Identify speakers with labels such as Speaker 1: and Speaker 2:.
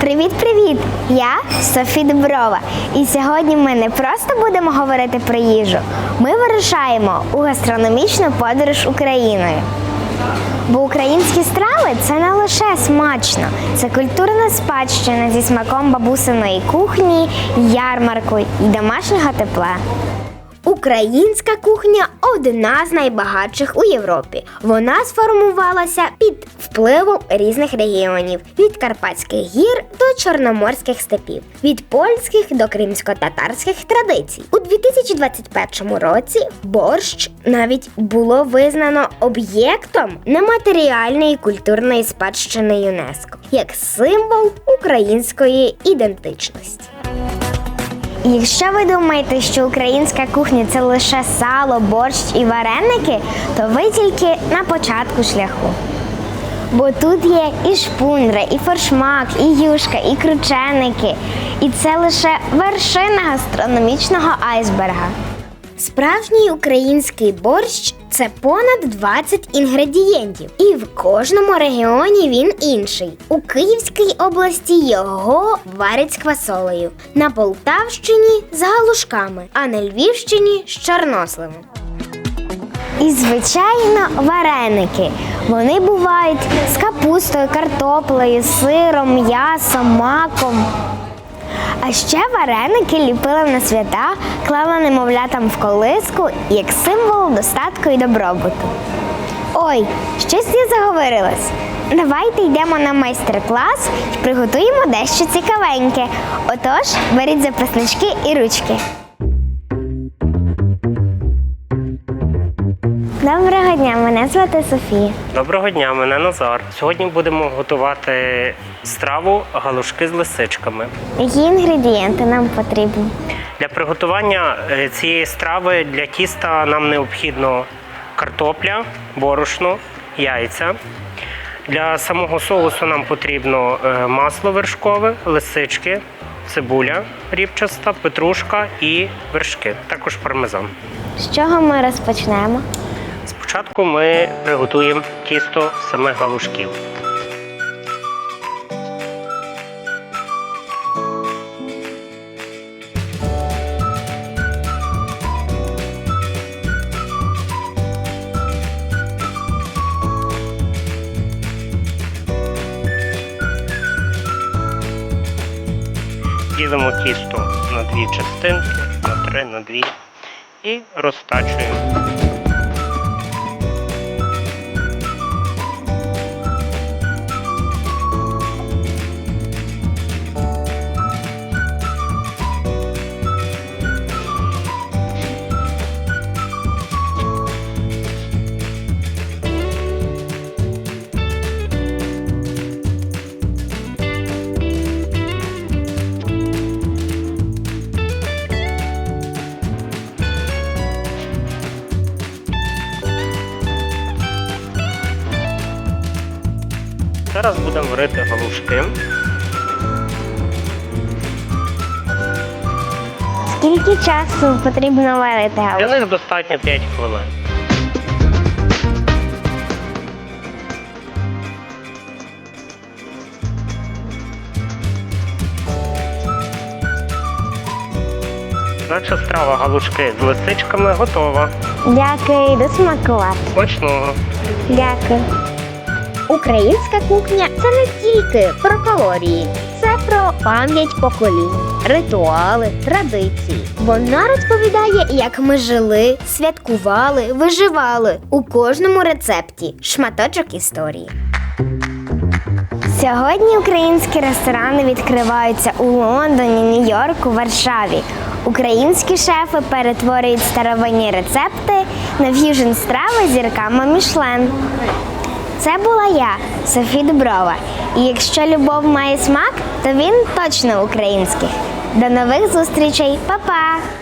Speaker 1: Привіт-привіт! Я Софі Дуброва. І сьогодні ми не просто будемо говорити про їжу. Ми вирушаємо у гастрономічну подорож Україною. Бо українські страви це не лише смачно, це культурна спадщина зі смаком бабусиної кухні, ярмарку і домашнього тепла. Українська кухня одна з найбагатших у Європі. Вона сформувалася під впливом різних регіонів від Карпатських гір до чорноморських степів, від польських до кримсько-татарських традицій. У 2021 році борщ навіть було визнано об'єктом нематеріальної культурної спадщини ЮНЕСКО як символ української ідентичності. І Якщо ви думаєте, що українська кухня це лише сало, борщ і вареники, то ви тільки на початку шляху. Бо тут є і шпундра, і форшмак, і юшка, і крученики. І це лише вершина гастрономічного айсберга. Справжній український борщ це понад 20 інгредієнтів, і в кожному регіоні він інший. У Київській області його варять з квасолею, на Полтавщині з галушками, а на Львівщині з чорносливом. І, звичайно, вареники. Вони бувають з капустою, картоплею, сиром, м'ясом, маком. А ще вареники ліпили на свята, клали немовлятам в колиску як символ достатку і добробуту. Ой, щось я заговорилась. Давайте йдемо на майстер-клас і приготуємо дещо цікавеньке. Отож, беріть записнички і ручки. Доброго дня, мене звати Софія.
Speaker 2: Доброго дня, мене Назар. Сьогодні будемо готувати страву галушки з лисичками.
Speaker 1: Які інгредієнти нам потрібні?
Speaker 2: Для приготування е, цієї страви для тіста нам необхідно картопля, борошно, яйця. Для самого соусу нам потрібно е, масло вершкове, лисички, цибуля рібчаста, петрушка і вершки, також пармезан.
Speaker 1: З чого ми розпочнемо?
Speaker 2: Спочатку ми приготуємо тісто самих галушків. Ділимо тісто на дві частинки, на три, на дві і розтачуємо. Зараз будемо варити галушки.
Speaker 1: Скільки часу потрібно варити
Speaker 2: Для них достатньо 5 хвилин. Наша страва галушки з лисичками готова.
Speaker 1: Дякую, йду смакувати.
Speaker 2: Смачного!
Speaker 1: Дякую. Українська кухня це не тільки про калорії, це про пам'ять поколінь, ритуали, традиції. Вона розповідає, як ми жили, святкували, виживали у кожному рецепті шматочок історії. Сьогодні українські ресторани відкриваються у Лондоні, Нью-Йорку, Варшаві. Українські шефи перетворюють старовинні рецепти на ф'южн страви зірками Мішлен. Це була я, Софі Дуброва. І якщо любов має смак, то він точно український. До нових зустрічей, Па-па!